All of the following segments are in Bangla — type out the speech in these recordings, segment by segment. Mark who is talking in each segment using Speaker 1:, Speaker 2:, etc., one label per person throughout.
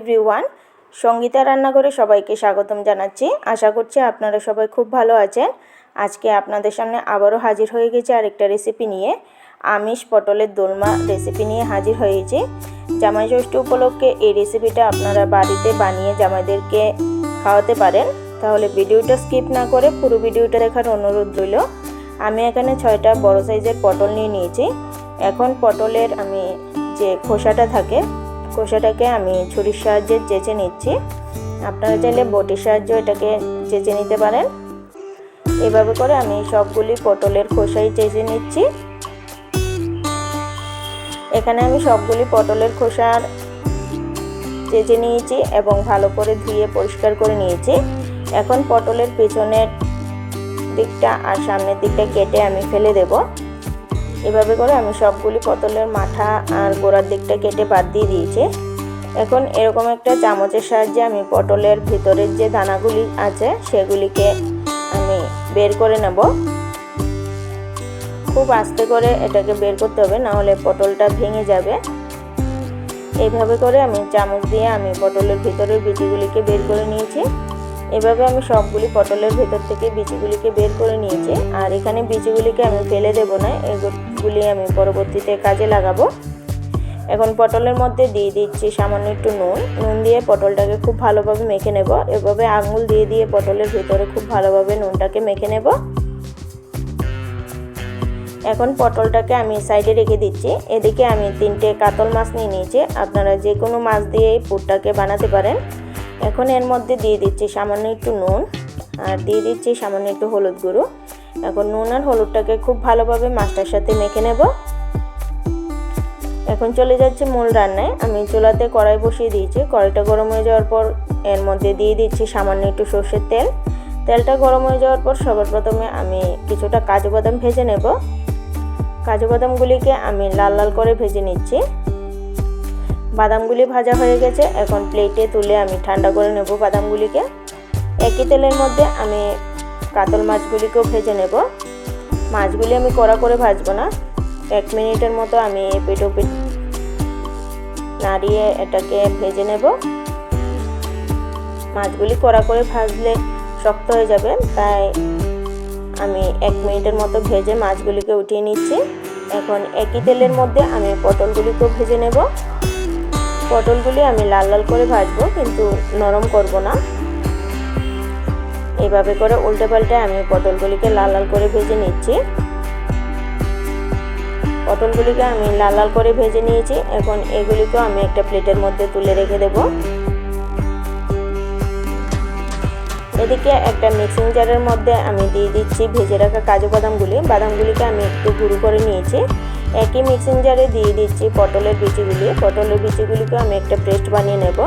Speaker 1: এভরিওয়ান, সঙ্গীতা রান্নাঘরে সবাইকে স্বাগতম জানাচ্ছি। আশা করছি আপনারা সবাই খুব ভালো আছেন। আজকে আপনাদের সামনে আবারও হাজির হয়ে গেছে আরেকটা রেসিপি নিয়ে। আমিষ পটলের দোলমা রেসিপি নিয়ে হাজির হয়েছি। জামাই ষষ্ঠী উপলক্ষে এই রেসিপিটা আপনারা বাড়িতে বানিয়ে জামাইদেরকে খাওয়াতে পারেন। তাহলে ভিডিওটা স্কিপ না করে পুরো ভিডিওটা দেখার অনুরোধ রইল। আমি এখানে ছয়টা বড় সাইজের পটল নিয়ে নিয়েছি। এখন পটলের আমি যে খোসাটা থাকে খোসাটাকে আমি ছুরির সাহায্যে চেঁচে নিচ্ছি। আপনারা চাইলে বটির সাহায্যে এটাকে চেঁচে নিতে পারেন। এভাবে করে আমি সবগুলি পটলের খোসাই চেঁচে নিচ্ছি। এখানে আমি সবগুলি পটলের খোসার চেঁচে নিয়েছি এবং ভালো করে ধুয়ে পরিষ্কার করে নিয়েছি। এখন পটলের পেছনের দিকটা আর সামনের দিকটা কেটে আমি ফেলে দেব। এভাবে করে আমি সবগুলি পটলের মাথা আর গোড়ার দিকটা কেটে বাদ দিয়ে দিয়েছি। এখন এরকম একটা চামচের সাহায্যে আমি পটলের ভিতরের যে দানাগুলি আছে, সেগুলিকে আমি বের করে নেব। খুব আস্তে করে এটাকে বের করতে হবে না হলে পটলটা ভেঙে যাবে। এইভাবে করে আমি চামচ দিয়ে আমি পটলের ভিতরের বিচিগুলিকে বের করে নিয়েছি। এভাবে আমি সবগুলি পটলের ভেতর থেকে বিচিগুলিকে বের করে নিয়েছি। আর এখানে বিচিগুলিকে আমি ফেলে দেবো না, এগুলি আমি পরবর্তীতে কাজে লাগাবো। এখন পটলের মধ্যে দিয়ে দিচ্ছি সামান্য একটু নুন। নুন দিয়ে পটলটাকে খুব ভালোভাবে মেখে নেব। এভাবে আঙুল দিয়ে দিয়ে পটলের ভেতরে খুব ভালোভাবে নুনটাকে মেখে নেব। এখন পটলটাকে আমি সাইডে রেখে দিচ্ছি। এদিকে আমি তিনটে কাতল মাছ নিয়ে নিয়েছি। আপনারা যে কোনো মাছ দিয়ে পুরটাকে বানাতে পারেন। এখন এর মধ্যে দিয়ে দিচ্ছি সামান্য একটু নুন। আর দিয়ে দিচ্ছি সামান্য একটু হলুদ গুঁড়ো। এখন নুন আর হলুদটাকে খুব ভালোভাবে মাছটার সাথে মেখে নেব। এখন চলে যাচ্ছে মূল রান্নায়। আমি চুলাতে কড়াই বসিয়ে দিয়েছি। কড়াইটা গরম হয়ে যাওয়ার পর এর মধ্যে দিয়ে দিচ্ছি সামান্য একটু সর্ষের তেল। তেলটা গরম হয়ে যাওয়ার পর সবার প্রথমে আমি কিছুটা কাজু বাদাম ভেজে নেব। কাজু বাদামগুলিকে আমি লাল লাল করে ভেজে নিচ্ছি। বাদামগুলি ভাজা হয়ে গেছে। এখন প্লেটে তুলে আমি ঠান্ডা করে নেব বাদামগুলিকে। একই তেলের মধ্যে আমি কাতল মাছগুলিকেও ভেজে নেব। মাছগুলি আমি কড়া করে ভাজবো না। এক মিনিটের মতো আমি পেটো পেট নাড়িয়ে এটাকে ভেজে নেব। মাছগুলি কড়া করে ভাজলে শক্ত হয়ে যাবে। তাই আমি এক মিনিটের মতো ভেজে মাছগুলিকে উঠিয়ে নিচ্ছি। এখন একই তেলের মধ্যে আমি পটলগুলিকেও ভেজে নেব। পটলগুলি আমি লাল লাল করে ভাজবো, কিন্তু নরম করব না। এভাবে করে উল্টে পাল্টে আমি পটলগুলিকে লাল লাল করে ভেজে নিচ্ছি। পটলগুলিকে আমি লাল লাল করে ভেজে নিয়েছি। এখন এগুলিকেও আমি একটা প্লেটের মধ্যে তুলে রেখে দেব। এদিকে একটা মিক্সিং জারের মধ্যে আমি দিয়ে দিচ্ছি ভেজে রাখা কাজু বাদামগুলি। বাদামগুলিকে আমি একটু গুঁড়ো করে নিয়েছি। একই মিক্সিং জারে দিয়ে দিচ্ছি পটলের বিচিগুলি। পটলের বিচিগুলিকে আমি একটা পেস্ট বানিয়ে নেব।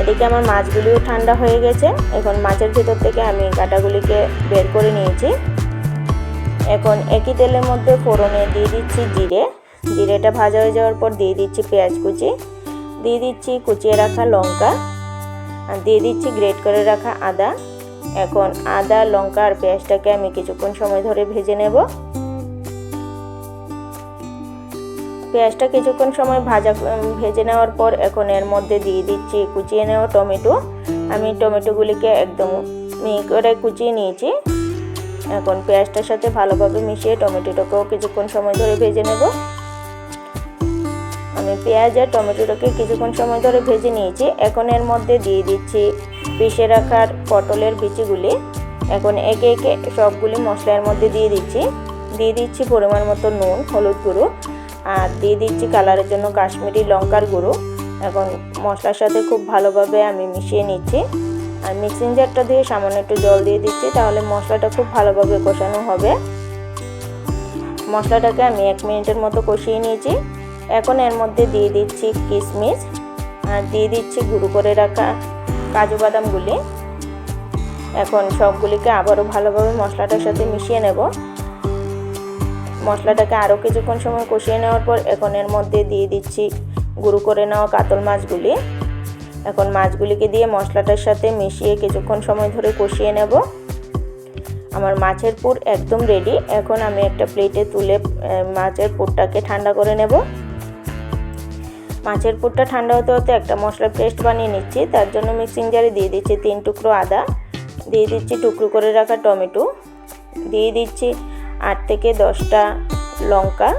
Speaker 1: এদিকে আমার মাছগুলিও ঠান্ডা হয়ে গেছে। এখন মাছের ভেতর থেকে আমি কাটাগুলিকে বের করে নিয়েছি। এখন একই তেলের মধ্যে ফোড়নে দিয়ে দিচ্ছি জিরে। জিরেটা ভাজা হয়ে যাওয়ার পর দিয়ে দিচ্ছি পেঁয়াজ কুচি। দিয়ে দিচ্ছি কুচিয়ে রাখা লঙ্কা। আর দিয়ে দিচ্ছি গ্রেট করে রাখা আদা। এখন আদা, লঙ্কা আর পেঁয়াজটাকে আমি কিছুক্ষণ সময় ধরে ভেজে নেব। পেঁয়াজটা কিছুক্ষণ সময় ভাজা ভেজে নেওয়ার পর এখন এর মধ্যে দিয়ে দিচ্ছি, কুচিয়ে নেওয়া টমেটো। আমি টমেটোগুলিকে একদম মিহি করে কুচিয়ে নিয়েছি। এখন পেঁয়াজটার সাথে ভালোভাবে মিশিয়ে টমেটোটাকেও কিছুক্ষণ সময় ধরে ভেজে নেব। আমি পেঁয়াজ আর টমেটোটাকে কিছুক্ষণ সময় ধরে ভেজে নিয়েছি। এখন এর মধ্যে দিয়ে দিচ্ছি পিষে রাখার পটলের বিচিগুলি। এখন একে একে সবগুলি মশলার মধ্যে দিয়ে দিচ্ছি। দিয়ে দিচ্ছি পরিমাণ মতো নুন, হলুদ গুঁড়ো। আর দিয়ে দিচ্ছি কালারের জন্য কাশ্মীরি লঙ্কার গুঁড়ো। এখন মশলার সাথে খুব ভালোভাবে আমি মিশিয়ে নিচ্ছি। আর মিক্সিং জারটা দিয়ে সামান্য একটু জল দিয়ে দিচ্ছি, তাহলে মশলাটা খুব ভালোভাবে কষানো হবে। মশলাটাকে আমি এক মিনিটের মতো কষিয়ে নিয়েছি। এখন এর মধ্যে দিয়ে দিচ্ছি কিশমিশ আর দিয়ে দিচ্ছি গুঁড়ো করে রাখা কাজু বাদামগুলি। এখন সবগুলিকে আবারও ভালোভাবে মশলাটার সাথে মিশিয়ে নেব। মশলাটাকে আরও কিছুক্ষণ সময় কষিয়ে নেওয়ার পর এখন এর মধ্যে দিয়ে দিচ্ছি গুঁড়ো করে নেওয়া কাতল মাছগুলি। এখন মাছগুলিকে দিয়ে মশলাটার সাথে মিশিয়ে কিছুক্ষণ সময় ধরে কষিয়ে নেব। আমার মাছের পুর একদম রেডি এখন আমি একটা প্লেটে তুলে মাছের পুরটাকে ঠান্ডা করে নেব। মাছের পুরটা ঠান্ডা হতে হতে একটা মশলা পেস্ট বানিয়ে নিচ্ছি। তার জন্য মিক্সিং জারে দিয়ে দিচ্ছি তিন টুকরো আদা। দিয়ে দিচ্ছি টুকরো করে রাখা টমেটো। দিয়ে দিচ্ছি আট থেকে দশটা লঙ্কা।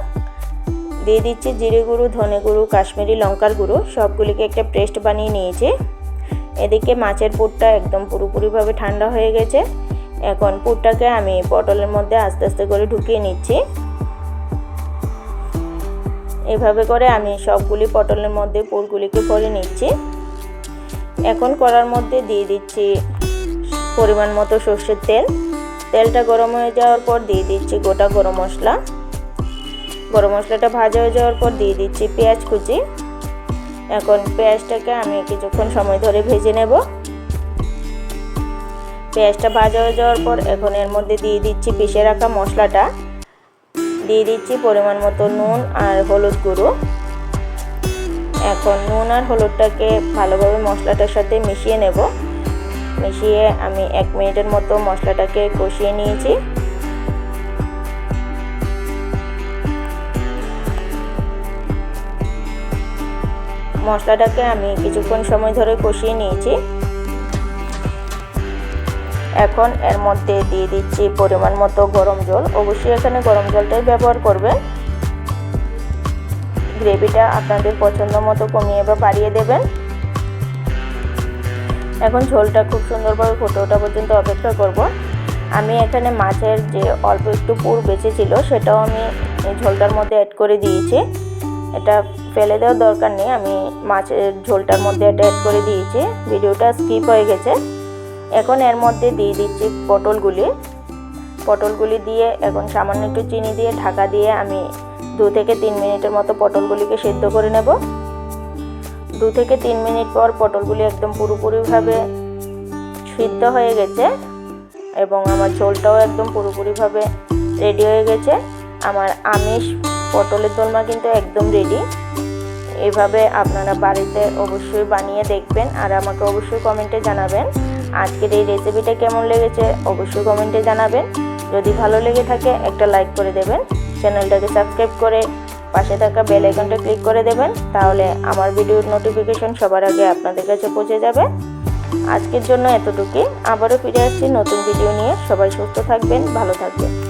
Speaker 1: দিয়ে দিচ্ছি জিরে গুঁড়ো, ধনে গুঁড়ো, কাশ্মীরি লঙ্কার গুঁড়ো, সবগুলিকে একটা পেস্ট বানিয়ে নিয়েছি। এদিকে মাছের পুরটা একদম পুরোপুরিভাবে ঠান্ডা হয়ে গেছে। এখন পুরটাকে আমি পটলের মধ্যে আস্তে আস্তে করে ঢুকিয়ে নিচ্ছি। এভাবে করে আমি সবগুলি পটলের মধ্যে পুরগুলিকে ভরে নিচ্ছি। এখন করার মধ্যে দিয়ে দিচ্ছি পরিমাণ মতো সর্ষের তেল। তেলটা গরম হয়ে যাওয়ার পর দিয়ে দিচ্ছি গোটা গরম মশলা। গরম মশলাটা ভাজা হয়ে যাওয়ার পর দিয়ে দিচ্ছি পেঁয়াজ কুচি। এখন পেঁয়াজটাকে আমি কিছুক্ষণ সময় ধরে ভেজে নেব। পেঁয়াজটা ভাজা হয়ে যাওয়ার পর এখন এর মধ্যে দিয়ে দিচ্ছি পিষে রাখা মশলাটা। দিয়ে দিচ্ছি পরিমাণ মতো নুন আর হলুদ গুঁড়ো। এখন নুন আর হলুদটাকে ভালোভাবে মশলাটার সাথে মিশিয়ে নেব। মিশিয়ে আমি এক মিনিটের মতো মশলাটাকে কষিয়ে নিয়েছি। মশলাটাকে আমি কিছুক্ষণ সময় ধরে কষিয়ে নিয়েছি। এখন এর মধ্যে দিয়ে দিচ্ছি পরিমাণ মতো গরম জল। অবশ্যই এখানে গরম জলটাই ব্যবহার করবেন। গ্রেভিটা আপনাদের পছন্দ মতো কমিয়ে বা বাড়িয়ে দেবেন। এখন ঝোলটা খুব সুন্দরভাবে ফুটে ওঠা পর্যন্ত অপেক্ষা করব। আমি এখানে মাছের যে অল্প একটু পুর বেঁচেছিল সেটাও আমি ঝোলটার মধ্যে অ্যাড করে দিয়েছি। এটা ফেলে দেওয়ার দরকার নেই, আমি মাছের ঝোলটার মধ্যে এটা অ্যাড করে দিয়েছি। ভিডিওটা স্কিপ হয়ে গেছে। এখন এর মধ্যে দিয়ে দিচ্ছি পটলগুলি। পটলগুলি দিয়ে এখন সামান্য একটু চিনি দিয়ে ঢাকা দিয়ে আমি দু থেকে তিন মিনিটের মতো পটলগুলিকে সেদ্ধ করে নেব। দু থেকে তিন মিনিট পর পটলগুলি একদম পুরোপুরিভাবে সিদ্ধ হয়ে গেছে এবং আমার ঝোলটাও একদম পুরোপুরিভাবে রেডি হয়ে গেছে। আমার আমিষ পটলের দোলমা কিন্তু একদম রেডি এভাবে আপনারা বাড়িতে অবশ্যই বানিয়ে দেখবেন আর আমাকে অবশ্যই কমেন্টে জানাবেন। আজকের এই রেসিপিটা কেমন লেগেছে অবশ্যই কমেন্টে জানাবেন। যদি ভালো লেগে থাকে একটা লাইক করে দেবেন। চ্যানেলটাকে সাবস্ক্রাইব করে পাশে থাকা বেল আইকনটা ক্লিক করে দেবেন, তাহলে আমার ভিডিওর নোটিফিকেশন সবার আগে আপনাদের কাছে পৌঁছে যাবে। আজকের জন্য এতটুকুই। আবারও ফিরে আসছি নতুন ভিডিও নিয়ে। সবাই সুস্থ থাকবেন, ভালো থাকবেন।